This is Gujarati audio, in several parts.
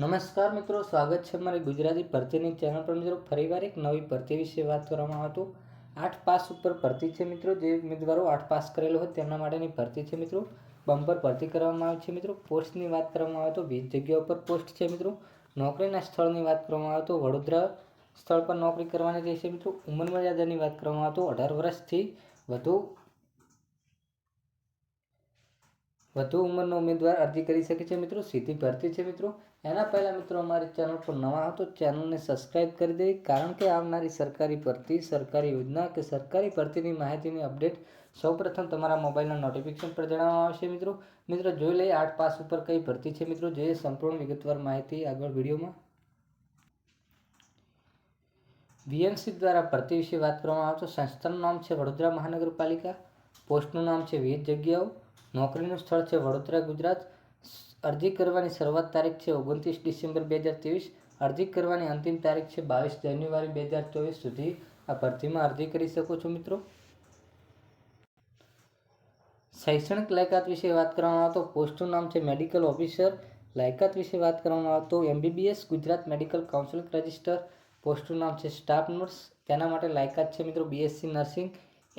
નમસ્કાર મિત્રો, સ્વાગત છે મારી ગુજરાતી ભરતીની ચેનલ પર. મિત્રો, ફરીવાર એક નવી ભરતી વિશે વાત કરવામાં આવતું આઠ પાસ ઉપર ભરતી છે મિત્રો. જે ઉમેદવારો આઠ પાસ કરેલો હોય તેમના માટેની ભરતી છે મિત્રો. બમ્પર ભરતી કરવામાં આવે છે મિત્રો. પોસ્ટની વાત કરવામાં આવે તો વીસ જગ્યાઓ પર પોસ્ટ છે મિત્રો. નોકરીના સ્થળની વાત કરવામાં આવે તો વડોદરા સ્થળ પર નોકરી કરવાની રહેશે મિત્રો. ઉંમર મર્યાદાની વાત કરવામાં આવે તો અઢાર વર્ષથી વધુ વધુ ઉંમરનો ઉમેદવાર અરજી કરી શકે છે મિત્રો? સીધી ભરતી છે મિત્રો. એના પહેલાં મિત્રો અમારી ચેનલ પર નવા હો ચેનલને સબસ્ક્રાઈબ કરી દેવી. કારણ કે આવનારી સરકારી ભરતી, સરકારી યોજના કે સરકારી ભરતીની માહિતીની અપડેટ સૌપ્રથમ તમારા મોબાઈલના નોટિફિકેશન પર જણાવવામાં આવશે મિત્રો. મિત્રો, જોઈ લઈએ આઠ પાસ ઉપર કઈ ભરતી છે મિત્રો? જોઈએ સંપૂર્ણ વિગતવાર માહિતી આગળ વિડીયોમાં. વીએમસી દ્વારા ભરતી વિશે વાત કરવામાં આવે તો સંસ્થાનું નામ છે વડોદરા મહાનગરપાલિકા. પોસ્ટનું નામ છે વીસ જગ્યાઓ. નોકરીનું સ્થળ છે વડોદરા, ગુજરાત. અરજી કરવાની શરૂઆત તારીખ છે ઓગણત્રીસ ડિસેમ્બર બે હજાર ત્રેવીસ. અરજી કરવાની અંતિમ તારીખ છે બાવીસ જાન્યુઆરી બે હજાર ચોવીસ સુધી. આ ભરતીમાં અરજી કરી શકો છો મિત્રો? શૈક્ષણિક લાયકાત વિશે વાત કરવામાં આવે તો પોસ્ટનું નામ છે મેડિકલ ઓફિસર. લાયકાત વિશે વાત કરવામાં આવે તો MBBS, Gujarat medical council register. પોસ્ટનું નામ છે સ્ટાફ નર્સ. તેના માટે લાયકાત છે મિત્રો બીએસસી નર્સિંગ.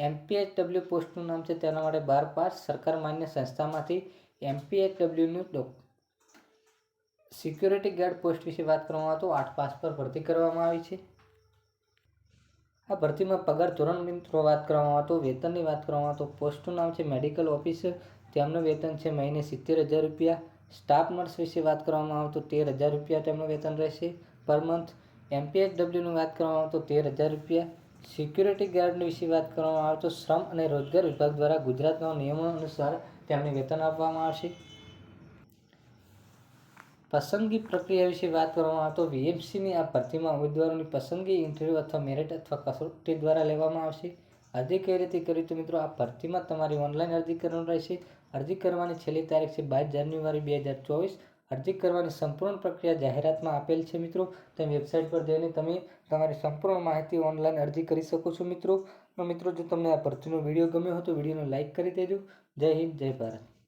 એમપીએચડબલ્યુ પોસ્ટનું નામ છે, તેના માટે બાર પાસ સરકાર માન્ય સંસ્થામાંથી એમપીએચડબલ્યુનું સિક્યુરિટી ગાર્ડ પોસ્ટ વિશે વાત કરવામાં તો આઠ પાસ પર ભરતી કરવામાં આવી છે. આ ભરતીમાં પગાર ધોરણ મિત્રો વાત કરવામાં આવે તો વેતનની વાત કરવામાં આવે તો પોસ્ટનું નામ છે, મેડિકલ ઓફિસર. તેમનું વેતન છે, મહિને સિત્તેર હજાર રૂપિયા. સ્ટાફ નર્સ વિશે વાત કરવામાં આવે તો તેર હજાર રૂપિયા તેમનું વેતન રહેશે. પર મંથ એમપીએચડબલ્યુની વાત કરવામાં આવે તો તેર હજાર રૂપિયા. સિક્યુરિટી ગાર્ડ વિશે વાત કરવામાં આવે તો શ્રમ અને રોજગાર વિભાગ દ્વારા ગુજરાતના નિયમો અનુસાર તેમને વેતન આપવામાં આવશે. પસંદગી પ્રક્રિયા વિશે વાત કરવામાં આવે તો વીએમસીની આ ભરતીમાં ઉમેદવારોની પસંદગી, ઇન્ટરવ્યૂ અથવા મેરિટ અથવા કસોટી દ્વારા લેવામાં આવશે. અરજી કઈ રીતે કરવી તો મિત્રો, આ ભરતીમાં તમારી ઓનલાઈન અરજી કરવાનું રહેશે. અરજી કરવાની છેલ્લી તારીખ છે બાવીસ જાન્યુઆરી બે હજાર ચોવીસ. અરજી કરવાની સંપૂર્ણ પ્રક્રિયા જાહેરાતમાં આપેલ છે મિત્રો. તમે વેબસાઇટ પર જઈને તમે તમારી સંપૂર્ણ માહિતી ઓનલાઈન અરજી કરી શકો છો મિત્રો. મિત્રો, જો તમને આ ભરતીનો વીડિયો ગમ્યો હોય તો વિડીયોને લાઇક કરી દેજો. જય હિન્દ, જય ભારત.